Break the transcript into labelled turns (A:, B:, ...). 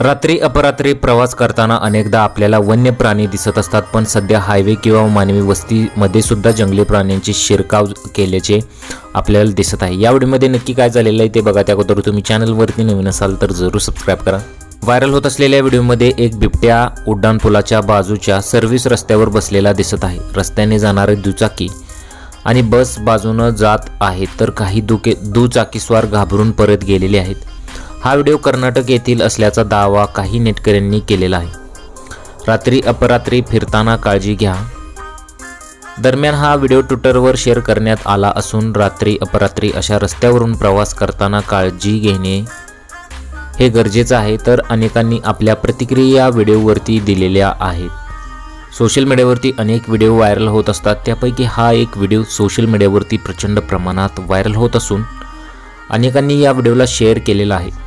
A: रात्री अपरात्री प्रवास करताना अनेकदा आपल्याला वन्य प्राणी दिसत असतात पण सध्या हायवे किंवा मानवी वस्तीमध्ये सुद्धा जंगली प्राण्यांची शिरकाव केल्याचे आपल्याला दिसत आहे. या व्हिडिओमध्ये नक्की काय झालेलं आहे ते बघा. त्या अगोदर तुम्ही चॅनलवरती नवीन असाल तर जरूर सबस्क्राईब करा. व्हायरल होत असलेल्या व्हिडिओमध्ये एक बिबट्या उड्डाणपुलाच्या बाजूच्या सर्व्हिस रस्त्यावर बसलेला दिसत आहे. रस्त्याने जाणारे दुचाकी आणि बस बाजूनं जात आहेत तर काही दुके दुचाकीस्वार घाबरून परत गेलेले आहेत. हा व्हिडिओ कर्नाटक येथील असल्याचा दावा काही नेटकऱ्यांनी केलेला आहे. रात्री अपरात्री फिरताना काळजी घ्या. दरम्यान हा व्हिडिओ ट्विटरवर शेअर करण्यात आला असून रात्री अपरात्री अशा रस्त्यावरून प्रवास करताना काळजी घेणे हे गरजेचं आहे तर अनेकांनी आपल्या प्रतिक्रिया व्हिडिओवरती दिलेल्या आहेत. सोशल मीडियावरती अनेक व्हिडिओ व्हायरल होत असतात. त्यापैकी हा एक व्हिडिओ सोशल मीडियावरती प्रचंड प्रमाणात व्हायरल होत असून अनेकांनी या व्हिडिओला शेअर केलेला आहे.